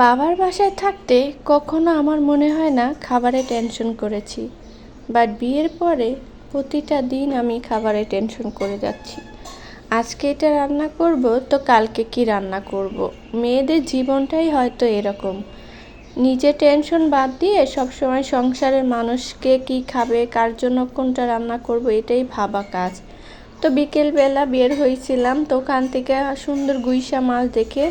বাবার বাসায় থাকতে কখনো আমার মনে হয় না খাবারে টেনশন করেছি। বাট বিয়ের পরে প্রতিটা দিন আমি খাবারে টেনশন করে যাচ্ছি। আজকে এটা রান্না করব, তো কালকে কি রান্না করব। মেয়েদের জীবনটাই হয়তো এরকম। নিজে টেনশন বাদ দিয়ে সবসময় সংসারের মানুষকে কি খাবে, কার জন্য কোনটা রান্না করব, এটাই ভাবা কাজ। তো বিকেলবেলা বের হয়েছিলাম, তো ওখান থেকে সুন্দর গুইসা মাছ দেখে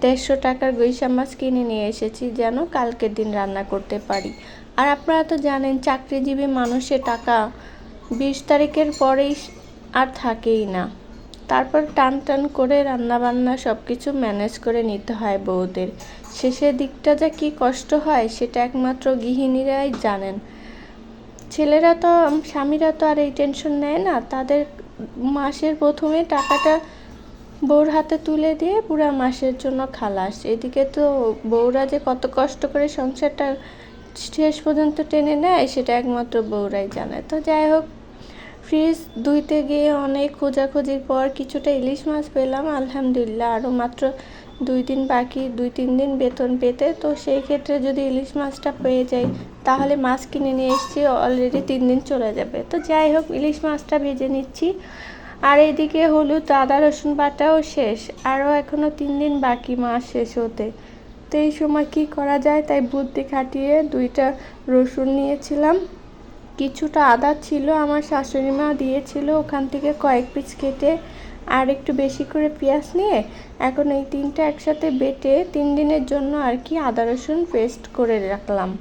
দেড়শো টাকার গৈসা মাছ কিনে নিয়ে এসেছি যেন কালকের দিন রান্না করতে পারি। আর আপনারা তো জানেন, চাকরিজীবী মানুষের টাকা বিশ তারিখের পরেই আর থাকেই না। তারপর টান টান করে রান্নাবান্না সব কিছু ম্যানেজ করে নিতে হয় বউদের। শেষের দিকটা যে কী কষ্ট হয়, সেটা একমাত্র গৃহিণীরাই জানেন। ছেলেরা তো, স্বামীরা তো আর এই টেনশন নেয় না। তাদের মাসের প্রথমে টাকাটা বউর হাতে তুলে দিয়ে পুরা মাসের জন্য খালাস। এদিকে তো বউরা যে কত কষ্ট করে সংসারটা শেষ পর্যন্ত টেনে নেয়, সেটা একমাত্র বউরাই জানে। তো যাই হোক, ফ্রিজ ধুইতে গিয়ে অনেক খোঁজাখুঁজির পর কিছুটা ইলিশ মাছ পেলাম, আলহামদুলিল্লাহ। আরও মাত্র দুই দিন বাকি, দুই তিন দিন বেতন পেতে। তো সেই ক্ষেত্রে যদি ইলিশ মাছটা পেয়ে যাই, তাহলে মাছ কিনে নিয়ে এসেছি অলরেডি তিন দিন চলে যাবে। তো যাই হোক, ইলিশ মাছটা ভেজে নিচ্ছি। আর এদিকে হলুদ, আদা, রসুন বাটাও শেষ। আরও এখনও তিন দিন বাকি মাস শেষ হতে। তো এই সময় কী করা যায় তাই বুদ্ধি খাটিয়ে দুইটা রসুন নিয়েছিলাম। কিছুটা আদা ছিল, আমার শাশুড়ি মা দিয়েছিল ওখান থেকে কয়েক পিস কেটে আর একটু বেশি করে পেঁয়াজ নিয়ে। এখন এই তিনটা একসাথে বেটে তিন দিনের জন্য আর কি আদা, রসুন পেস্ট করে রাখলাম।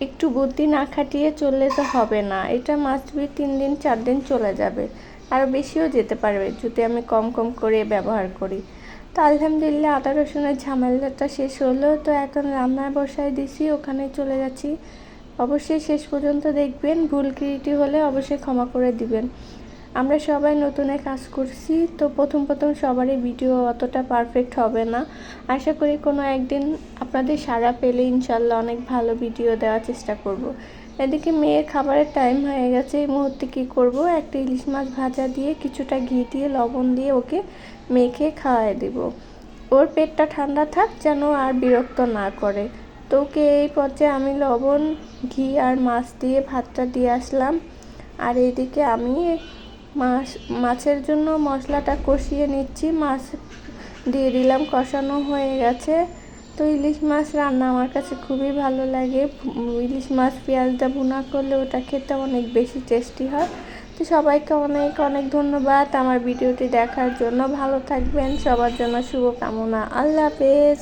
একটু বুদ্ধি না খাটিয়ে চললে তো হবে না। এটা মাস্ট বি তিন দিন, চার দিন চলে যাবে। আরও বেশিও যেতে পারবে যদি আমি কম কম করে ব্যবহার করি। তো আলহামদুলিল্লাহ আদা, রসুনের ঝামেলাটা শেষ হলো। তো এখন রান্নায় বসায় দিছি, ওখানে চলে যাচ্ছি। অবশ্যই শেষ পর্যন্ত দেখবেন, ভুল ক্রিয়েটি হলে অবশ্যই ক্ষমা করে দিবেন। আমরা সবাই নতুনে কাজ করছি, তো প্রথম প্রথম সবারই ভিডিও অতটা পারফেক্ট হবে না। আশা করি কোনো একদিন আপনাদের সাড়া পেলে ইনশাল্লাহ অনেক ভালো ভিডিও দেওয়ার চেষ্টা করব। এদিকে মেয়ের খাবারের টাইম হয়ে গেছে। এই মুহূর্তে কী করব? একটা ইলিশ মাছ ভাজা দিয়ে কিছুটা ঘি দিয়ে, লবণ দিয়ে ওকে মেখে খাওয়াই দেব। ওর পেটটা ঠান্ডা থাক যেন আর বিরক্ত না করে। তো ওকে এই পর্যায়ে আমি লবণ, ঘি আর মাছ দিয়ে ভাতটা দিয়ে আসলাম। আর এইদিকে আমি মাছ, মাছের জন্য মশলাটা কষিয়ে নিচ্ছি। মাছ দিয়ে দিলাম, কষানো হয়ে গেছে। তো ইলিশ মাছ রান্না আমার কাছে খুবই ভালো লাগে। ইলিশ মাছ, পেঁয়াজটা ভুনা করলে ওটা খেতে অনেক বেশি টেস্টি হয়। তো সবাইকে অনেক অনেক ধন্যবাদ আমার ভিডিওটি দেখার জন্য। ভালো থাকবেন, সবার জন্য শুভকামনা। আল্লাহ হাফেজ।